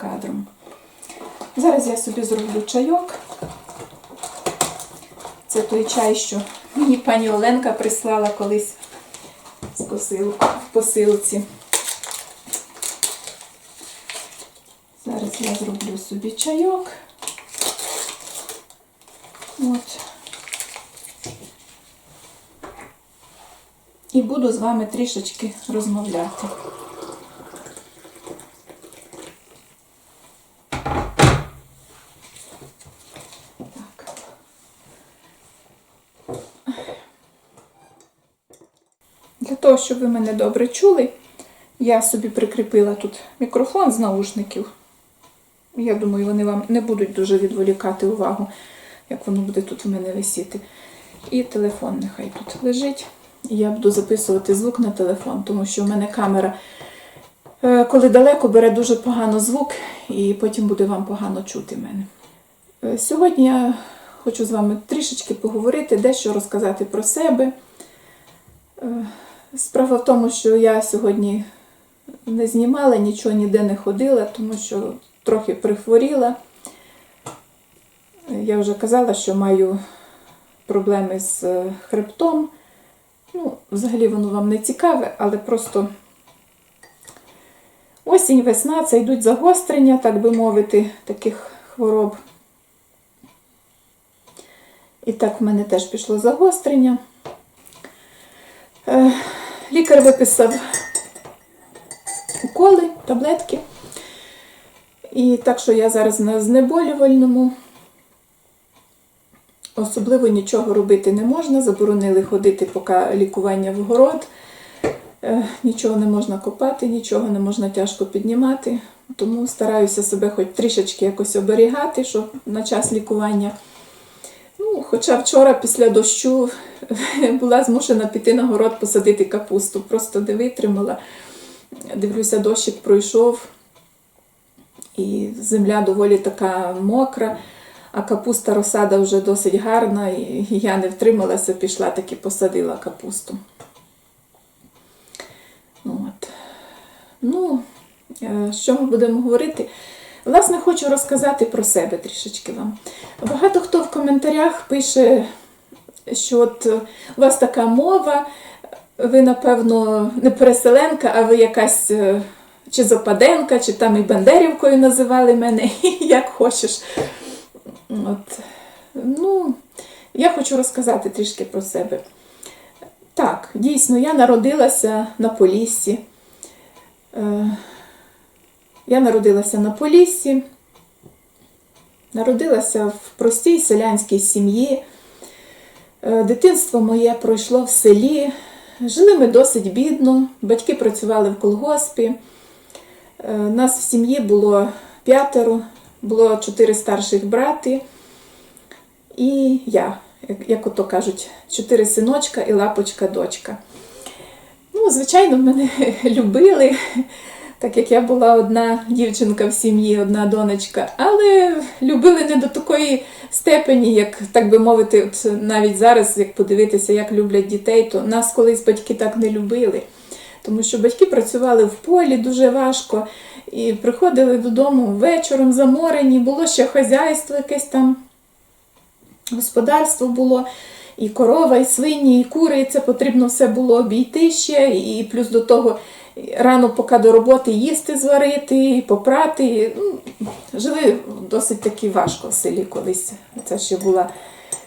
кадром. Зараз я собі зроблю чайок. Це той чай, що мені пані Оленка прислала колись в посилці. Зараз я зроблю собі чайок. От. І буду з вами трішечки розмовляти. Того, щоб ви мене добре чули, я собі прикріпила тут мікрофон з наушників. Я думаю, вони вам не будуть дуже відволікати увагу, як воно буде тут в мене висіти. І телефон нехай тут лежить. Я буду записувати звук на телефон, тому що в мене камера, е, коли далеко, бере дуже погано звук, і потім буде вам погано чути мене. Е, Сьогодні я хочу з вами трішечки поговорити, дещо розказати про себе. Е, Справа в тому, що я сьогодні не знімала, нічого ніде не ходила, тому що трохи прихворіла. Я вже казала, що маю проблеми з е, хребтом. Ну, взагалі воно вам не цікаве, але просто осінь, весна це йдуть загострення, так би мовити, таких хвороб. І так в мене теж пішло загострення. Лікар виписав уколи, таблетки. І так що я зараз на знеболювальному. Особливо нічого робити не можна. Заборонили ходити, поки лікування в город. Е, Нічого не можна копати, нічого не можна тяжко піднімати. Тому стараюся себе хоч трішечки якось оберігати, щоб на час лікування. Хоча вчора після дощу була змушена піти на город посадити капусту. Просто не витримала. Дивлюся, дощик пройшов, і земля доволі така мокра, а капуста розсада вже досить гарна, і я не втрималася, пішла таки посадила капусту. От. Ну, е, що ми будемо говорити? Власне, хочу розказати про себе трішечки вам. Багато хто в коментарях пише, що от у вас така мова, ви, напевно, не переселенка, а ви якась е, чи Западенка, чи там і Бандерівкою називали мене, як хочеш. От. Ну, я хочу розказати трішки про себе. Так, дійсно, я народилася на Поліссі. Я народилася на Поліссі, народилася в простій селянській сім'ї. Е, Дитинство моє пройшло в селі. Жили ми досить бідно, батьки працювали в колгоспі. Е, Нас в сім'ї було п'ятеро, було чотири старших брати і я, як- ото кажуть, чотири синочка і лапочка дочка. Ну, звичайно, мене любили, так як я була одна дівчинка в сім'ї, одна донечка, але любили не до такої степені, як так би мовити, от навіть зараз, як подивитися, як люблять дітей, то нас колись батьки так не любили. Тому що батьки працювали в полі дуже важко і приходили додому вечором заморені, було ще хазяйство якесь там, господарство було, і корова, і свині, і кури, і це потрібно все було обійти ще, і плюс до того рано поки до роботи їсти зварити, попрати. Ну, жили досить таки важко в селі колись. Це ще була,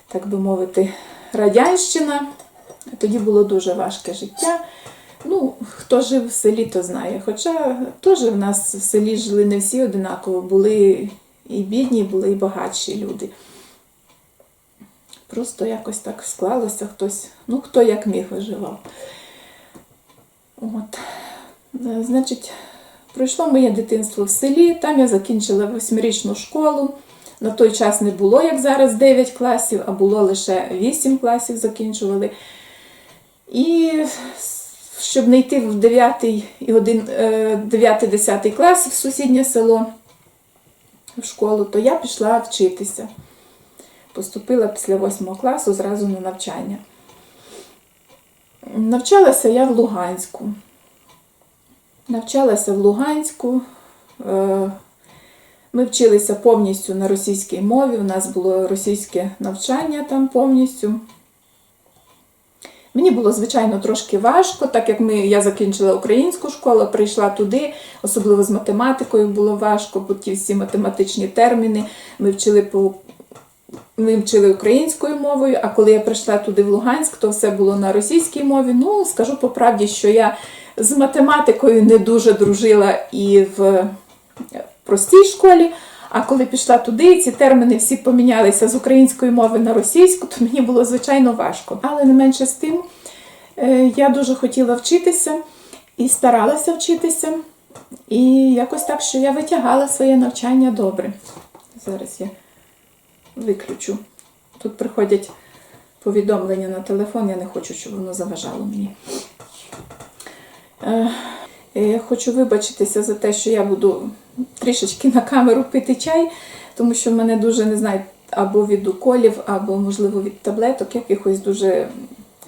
так би мовити, радянщина. Тоді було дуже важке життя. Ну, хто жив в селі, то знає. Хоча теж в нас в селі жили не всі одинаково, були і бідні, були і багатші люди. Просто якось так склалося хтось, ну хто як міг виживав. От. Е, Значить, пройшло моє дитинство в селі, там я закінчила восьмирічну школу. На той час не було, як зараз, 9 класів, а було лише 8 класів закінчували. І щоб не йти в 9 і 9-10 клас в сусіднє село в школу, то я пішла вчитися. Поступила після 8 класу зразу на навчання. Навчалася я в Луганську. Навчалася в Луганську. Е, Ми вчилися повністю на російській мові, у нас було російське навчання там повністю. Мені було, звичайно, трошки важко, так як ми, я закінчила українську школу, прийшла туди, особливо з математикою було важко, бо ті всі математичні терміни ми вчили по. Ми вчили українською мовою, а коли я прийшла туди в Луганськ, то все було на російській мові. Ну, скажу по правді, що я з математикою не дуже дружила і в простій школі. А коли пішла туди, ці терміни всі помінялися з української мови на російську, то мені було звичайно важко. Але не менше з тим, е, я дуже хотіла вчитися і старалася вчитися. І якось так, що я витягала своє навчання добре. Зараз я виключу. Тут приходять повідомлення на телефон, я не хочу, щоб воно заважало мені. Е, Я хочу вибачитися за те, що я буду трішечки на камеру пити чай, тому що в мене дуже не знаю, або від уколів, або, можливо, від таблеток якихось дуже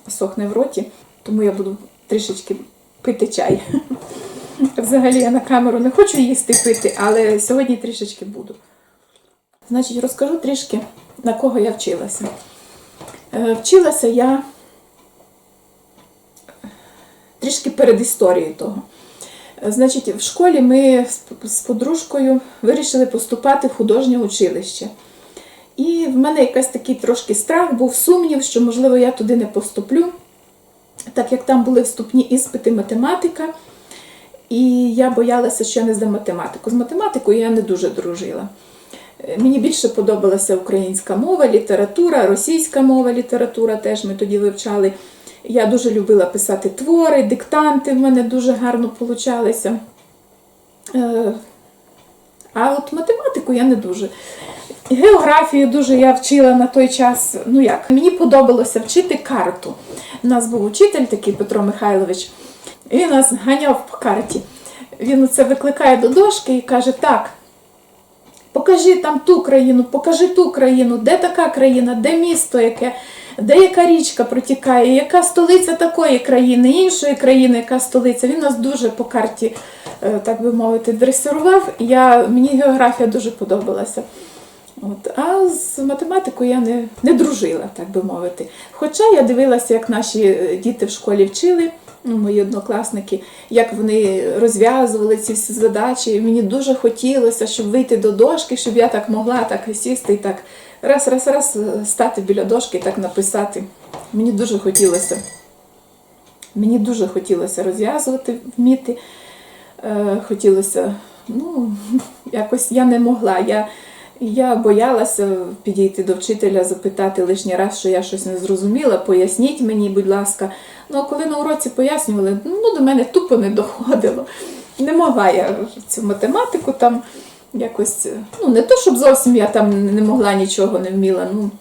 сохне в роті. Тому я буду трішечки пити чай. Взагалі я на камеру не хочу їсти пити, але сьогодні трішечки буду. Значить, розкажу трішки, на кого я вчилася. Е, Вчилася я трішки перед історією того. Е, Значить, в школі ми з- подружкою вирішили поступати в художнє училище. І в мене якийсь такий трошки страх, був сумнів, що, можливо, я туди не поступлю, так як там були вступні іспити математика. І я боялася, що я не здам математику. З математикою я не дуже дружила. Е, Мені більше подобалася українська мова, література, російська мова, література теж ми тоді вивчали. Я дуже любила писати твори, диктанти в мене дуже гарно получалися. Е, А от математику я не дуже. Географію дуже я вчила на той час. Ну як, мені подобалося вчити карту. У нас був учитель такий Петро Михайлович, він нас ганяв по карті. Він це викликає до дошки і каже: так, покажи там ту країну, покажи ту країну, де така країна, де місто яке, де яка річка протікає, яка столиця такої країни, іншої країни, яка столиця. Він нас дуже по карті, е, так би мовити, дресирував. Я, мені географія дуже подобалася. От. А з математикою я не, не дружила, так би мовити. Хоча я дивилася, як наші е, діти в школі вчили, ну, мої однокласники, як вони розв'язували ці всі задачі. Мені дуже хотілося, щоб вийти до дошки, щоб я так могла так сісти і так раз, раз, раз стати біля дошки і так написати. Мені дуже хотілося. Мені дуже хотілося розв'язувати, вміти. Е, хотілося, ну, якось я не могла. Я, я боялася підійти до вчителя, запитати лишній раз, що я щось не зрозуміла, поясніть мені, будь ласка. Ну, а коли на уроці пояснювали, ну, до мене тупо не доходило. Не могла я цю математику там якось, ну, не то, щоб зовсім я там не могла нічого не вміла, ну,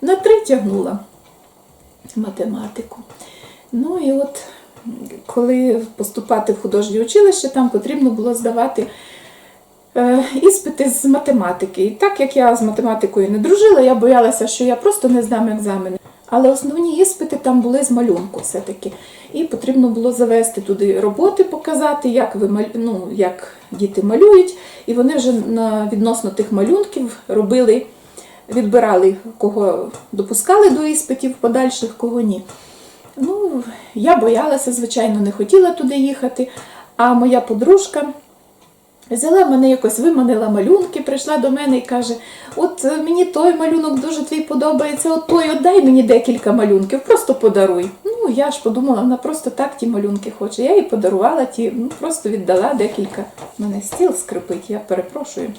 на три тягнула математику. Ну і от коли поступати в художнє училище, там потрібно було здавати іспити з математики. І так як я з математикою не дружила, я боялася, що я просто не здам екзамени. Але основні іспити там були з малюнку все-таки. І потрібно було завести туди роботи, показати, як, ви, ну, як діти малюють. І вони вже на, відносно тих малюнків робили, відбирали, кого допускали до іспитів подальших, кого ні. Ну, я боялася, звичайно, не хотіла туди їхати. А моя подружка взяла мене якось виманила малюнки, прийшла до мене і каже: От е, мені той малюнок дуже твій подобається, от той отдай мені декілька малюнків, просто подаруй. Ну, я ж подумала, вона просто так ті малюнки хоче. Я їй подарувала ті, ну просто віддала декілька. У мене стіл скрипить, я перепрошую.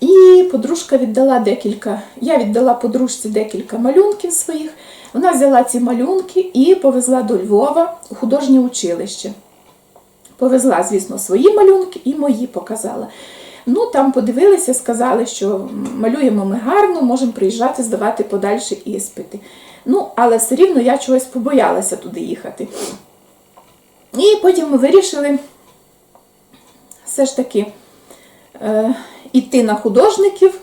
І подружка віддала декілька. Я віддала подружці декілька малюнків своїх. Вона взяла ці малюнки і повезла до Львова у художнє училище. Повезла, звісно, свої малюнки і мої показала. Ну, там подивилися, сказали, що малюємо ми гарно, можемо приїжджати, здавати подальші іспити. Ну, але все рівно я чогось побоялася туди їхати. І потім ми вирішили все ж таки е, іти на художників,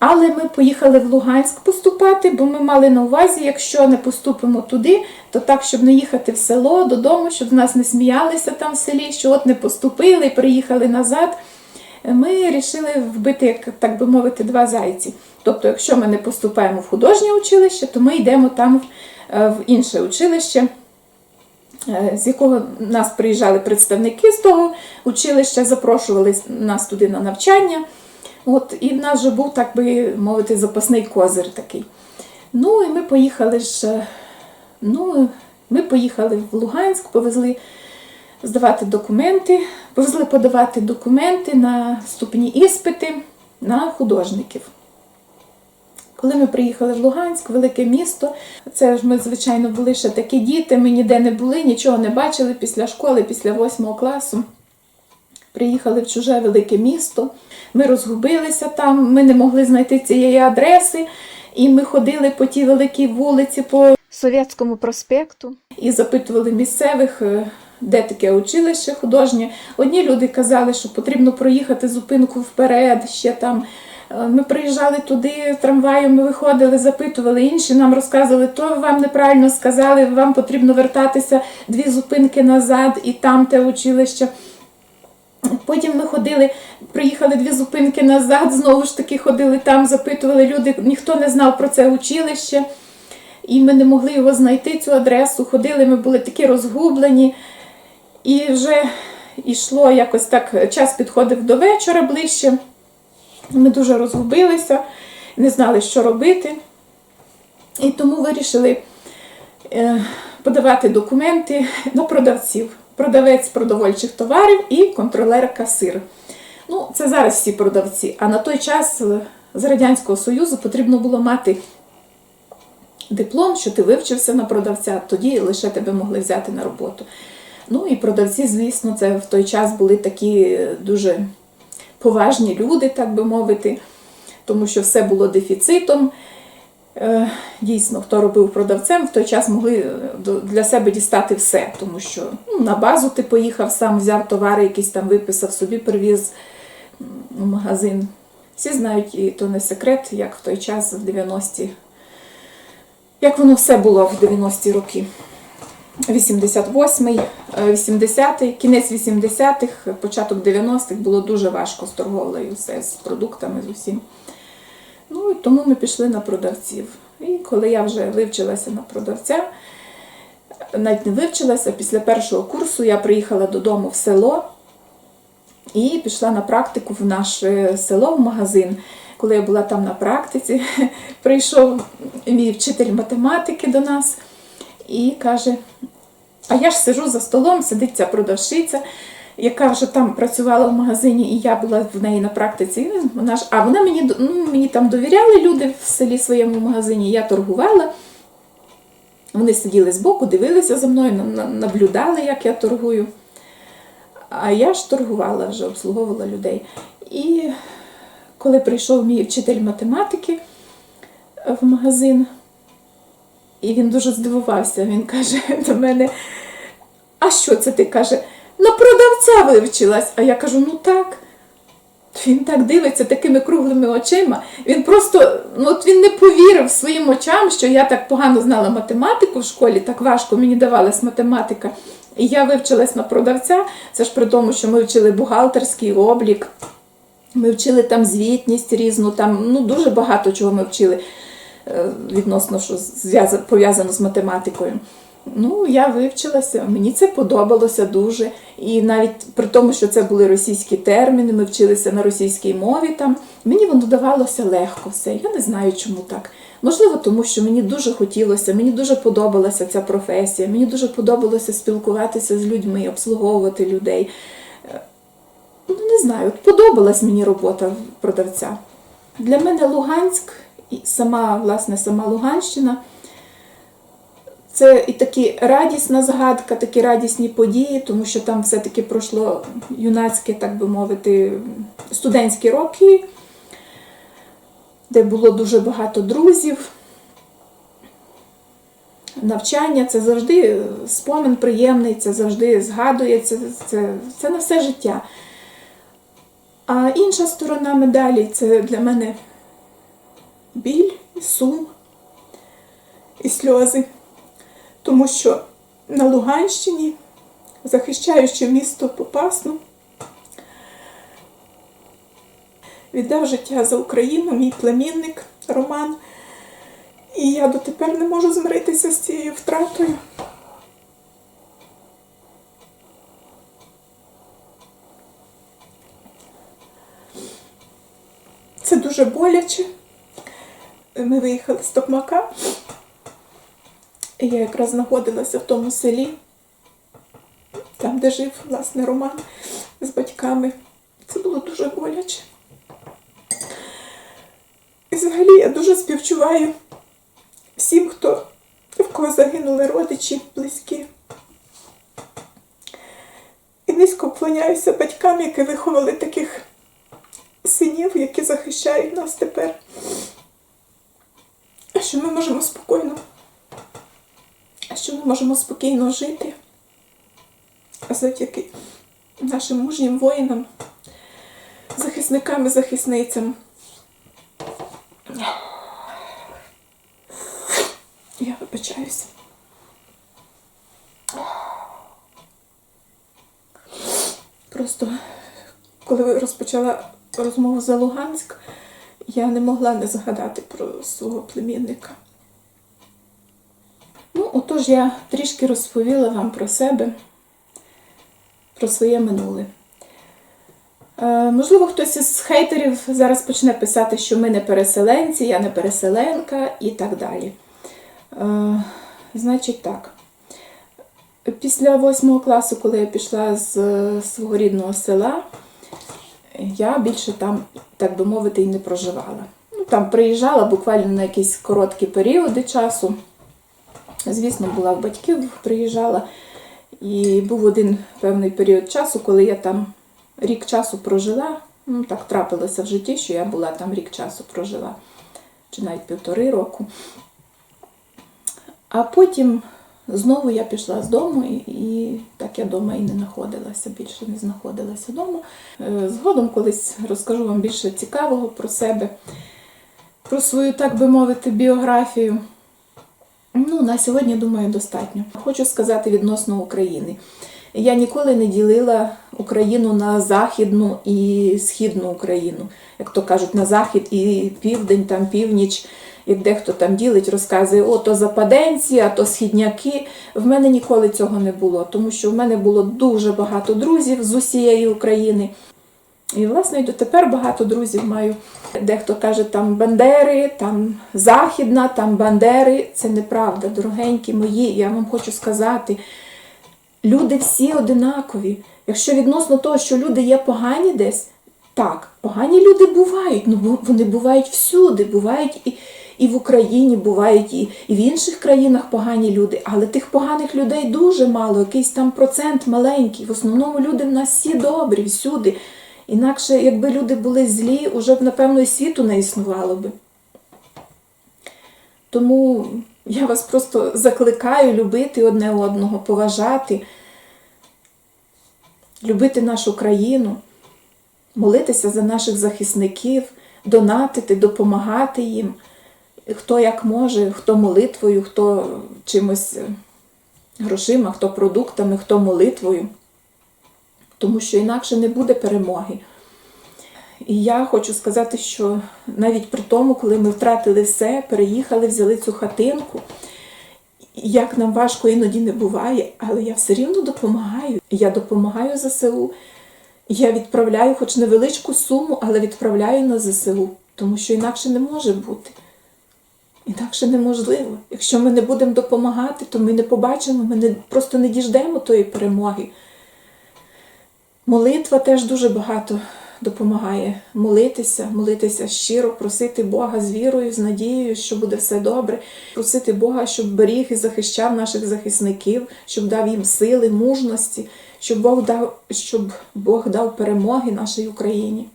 Але ми поїхали в Луганськ поступати, бо ми мали на увазі, якщо не поступимо туди, то так, щоб не їхати в село додому, щоб з нас не сміялися там в селі, що от не поступили приїхали назад. Ми вирішили вбити, як так би мовити, два зайці. Тобто, якщо ми не поступаємо в художнє училище, то ми йдемо там е, в інше училище, е, з якого нас приїжджали представники з того училища, запрошували нас туди на навчання. От, і в нас вже був, так би мовити, запасний козир такий. Ну і ми поїхали ж. е, Ну, ми поїхали в Луганськ, повезли здавати документи, повезли подавати документи на вступні іспити на художників. Коли ми приїхали в Луганськ, велике місто, це ж ми, звичайно, були ще такі діти, ми ніде не були, нічого не бачили після школи, після восьмого класу. Приїхали в чуже велике місто. Ми розгубилися там, ми не могли знайти цієї адреси, і ми ходили по тій великій вулиці по Совєтському проспекту і запитували місцевих, е, де таке училище художнє. Одні люди казали, що потрібно проїхати зупинку вперед, ще там. Е, Ми приїжджали туди трамваєм, ми виходили, запитували. Інші нам розказували, то вам неправильно сказали, вам потрібно вертатися дві зупинки назад, і там те училище. Потім ми ходили, приїхали дві зупинки назад, знову ж таки ходили там, запитували люди, ніхто не знав про це училище, і ми не могли його знайти, цю адресу. Ходили, ми були такі розгублені. І вже йшло якось так, час підходив до вечора ближче. Ми дуже розгубилися, не знали, що робити. І тому вирішили е, подавати документи на продавців. Продавець продовольчих товарів і контролер-касир. Ну, це зараз всі продавці. А на той час е, з Радянського Союзу потрібно було мати диплом, що ти вивчився на продавця, тоді лише тебе могли взяти на роботу. Ну і продавці, звісно, це в той час були такі е, дуже поважні люди, так би мовити, тому що все було дефіцитом. Е, Дійсно, хто робив продавцем, в той час могли е, для себе дістати все, тому що ну, на базу ти поїхав, сам взяв товари, якісь там виписав, собі привіз в магазин. Всі знають, і то не секрет, як в той час, в 90-ті, як воно все було в 90-ті роки. 88-й, е, 80-й, кінець 80-х, початок 90-х було дуже важко з торговлею, все, з продуктами, з усім. Ну і тому ми пішли на продавців. І коли я вже вивчилася на продавця, навіть не вивчилася, після першого курсу я приїхала додому в село і пішла на практику в наше село, в магазин. Коли я була там на практиці, прийшов мій вчитель математики до нас і каже: А я ж сижу за столом, сидить ця продавщиця, яка вже там працювала в магазині, і я була в неї на практиці. Вона ж, а вона мені, ну, мені там довіряли люди в селі своєму магазині, я торгувала. Вони сиділи збоку, дивилися за мною, на- на- наблюдали, як я торгую. А я ж торгувала вже, обслуговувала людей. І коли прийшов мій вчитель математики е, в магазин, і він дуже здивувався. Він каже до мене: А що це ти каже? На продавця вивчилась. А я кажу, ну так. Він так дивиться такими круглими очима. Він просто ну, от він не повірив своїм очам, що я так погано знала математику в школі, так важко мені давалась математика. І я вивчилась на продавця. Це ж при тому, що ми вчили бухгалтерський облік, ми вчили там звітність різну, там ну, дуже багато чого ми вчили е, відносно, що пов'язано з математикою. Ну, я вивчилася, мені це подобалося дуже. І навіть при тому, що це були російські терміни, ми вчилися на російській мові там. Мені воно давалося легко все. Я не знаю, чому так. Можливо, тому що мені дуже хотілося, мені дуже подобалася ця професія, мені дуже подобалося спілкуватися з людьми, обслуговувати людей. Ну, не знаю, от подобалась мені робота продавця. Для мене Луганськ і сама, власне, сама Луганщина це і такі радісна згадка, такі радісні події, тому що там все-таки пройшло юнацьке, так би мовити, студентські роки, де було дуже багато друзів. Навчання це завжди спомин приємний, це завжди згадується, це, це на все життя. А інша сторона медалі це для мене біль, сум, і сльози. Тому що на Луганщині, захищаючи місто Попасну, віддав життя за Україну мій племінник Роман. І я дотепер не можу змиритися з цією втратою. Це дуже боляче. Ми виїхали з Токмака. Я якраз знаходилася в тому селі, там, де жив, власне, Роман з батьками. Це було дуже боляче. І взагалі я дуже співчуваю всім, хто в кого загинули родичі, близькі. І низько вклоняюся батькам, які виховали таких синів, які захищають нас тепер. Що ми можемо спокійно, що ми можемо спокійно жити завдяки нашим мужнім воїнам, захисникам і захисницям. Я вибачаюся. Просто коли розпочала розмову за Луганськ, я не могла не згадати про свого племінника. Ну, отож, я трішки розповіла вам про себе, про своє минуле. Е, можливо, хтось із хейтерів зараз почне писати, що ми не переселенці, я не переселенка і так далі. Е, значить так. Після восьмого класу, коли я пішла з е, свого рідного села, я більше там, так би мовити, і не проживала. Ну, там приїжджала буквально на якісь короткі періоди часу. Звісно, була в батьків, приїжджала. І був один певний період часу, коли я там рік часу прожила. Ну, так трапилося в житті, що я була там рік часу прожила, чи навіть півтори року. А потім знову я пішла з дому, і, і так я вдома і не знаходилася, більше не знаходилася вдома. Е, Згодом колись розкажу вам більше цікавого про себе, про свою, так би мовити, біографію. Ну, на сьогодні, думаю, достатньо. Хочу сказати відносно України. Я ніколи не ділила Україну на Західну і Східну Україну. Як то кажуть, на захід і південь, там північ, як дехто там ділить, розказує, о, то западенці, а то східняки. В мене ніколи цього не було, тому що в мене було дуже багато друзів з усієї України. І, власне, і дотепер багато друзів маю. Дехто каже, там Бандери, там Західна, там Бандери. Це неправда, дорогенькі мої. Я вам хочу сказати, люди всі одинакові. Якщо відносно того, що люди є погані десь, так, погані люди бувають, ну вони бувають всюди, бувають і, і в Україні, бувають і, і в інших країнах погані люди, але тих поганих людей дуже мало, якийсь там процент маленький. В основному люди в нас всі добрі, всюди. Інакше, якби люди були злі, уже б, напевно, і світу не існувало би. Тому я вас просто закликаю любити одне одного, поважати, любити нашу країну, молитися за наших захисників, донатити, допомагати їм. Хто як може, хто молитвою, хто чимось е, грошима, хто продуктами, хто молитвою. Тому що інакше не буде перемоги. І я хочу сказати, що навіть при тому, коли ми втратили все, переїхали, взяли цю хатинку, як нам важко іноді не буває, але я все рівно допомагаю. Я допомагаю ЗСУ. Я відправляю хоч невеличку суму, але відправляю на ЗСУ, тому що інакше не може бути. Інакше неможливо. Якщо ми не будемо допомагати, то ми не побачимо, ми не, просто не діждемо тої перемоги. Молитва теж дуже багато допомагає молитися, молитися щиро, просити Бога з вірою, з надією, що буде все добре, просити Бога, щоб беріг і захищав наших захисників, щоб дав їм сили, мужності, щоб Бог дав, щоб Бог дав перемоги нашій Україні.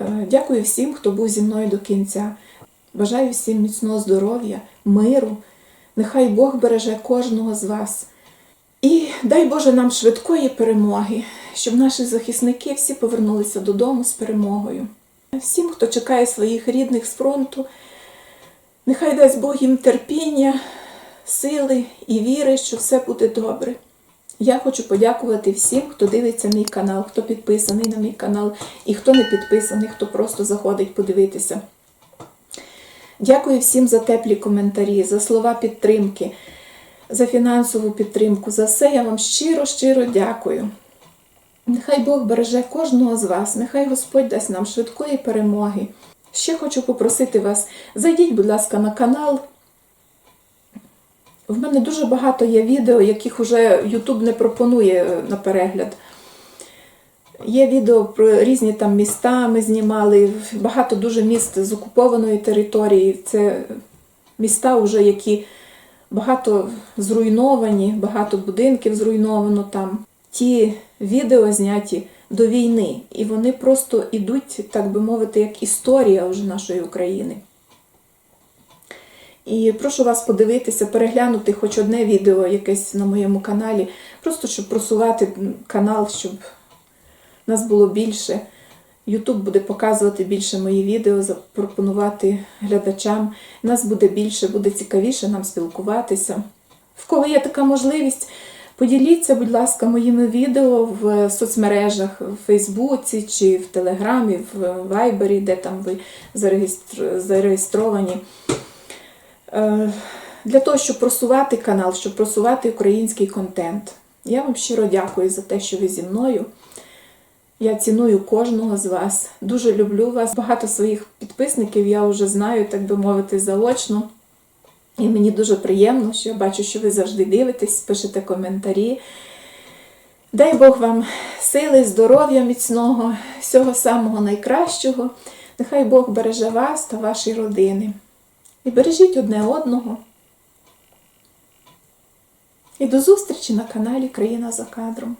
Е, Дякую всім, хто був зі мною до кінця. Бажаю всім міцного здоров'я, миру. Нехай Бог береже кожного з вас. І дай Боже нам швидкої перемоги, щоб наші захисники всі повернулися додому з перемогою. Всім, хто чекає своїх рідних з фронту, Нехай дасть Бог їм терпіння, сили і віри, що все буде добре. Я хочу подякувати всім, хто дивиться мій канал, хто підписаний на мій канал і хто не підписаний, хто просто заходить подивитися. Дякую всім за теплі коментарі, за слова підтримки, за фінансову підтримку. За все я вам щиро, щиро дякую. Нехай Бог береже кожного з вас, нехай Господь дасть нам швидкої перемоги. Ще хочу попросити вас, зайдіть, будь ласка, на канал. В мене дуже багато є відео, яких уже YouTube не пропонує е, на перегляд. Є відео про різні там міста ми знімали, багато дуже міст з окупованої території. Це міста, вже, які багато зруйновані, багато будинків зруйновано там. Ті відео зняті до війни, і вони просто ідуть, так би мовити, як історія вже нашої України. І прошу вас подивитися, переглянути хоч одне відео якесь на моєму каналі, просто щоб просувати канал, щоб нас було більше. Ютуб буде показувати більше мої відео, запропонувати глядачам. Нас буде більше, буде цікавіше нам спілкуватися. В кого є така можливість, поділіться, будь ласка, моїми відео в соцмережах, в Фейсбуці чи в Телеграмі, в Вайбері, де там ви зареєстровані. Е, Для того, щоб просувати канал, щоб просувати український контент. Я вам щиро дякую за те, що ви зі мною. Я ціную кожного з вас. Дуже люблю вас. Багато своїх підписників я вже знаю, так би мовити, заочно. І мені дуже приємно, що я бачу, що ви завжди дивитесь, пишете коментарі. Дай Бог вам сили, здоров'я міцного, всього самого найкращого. Нехай Бог береже вас та ваші родини. І бережіть одне одного. І до зустрічі на каналі Країна за кадром.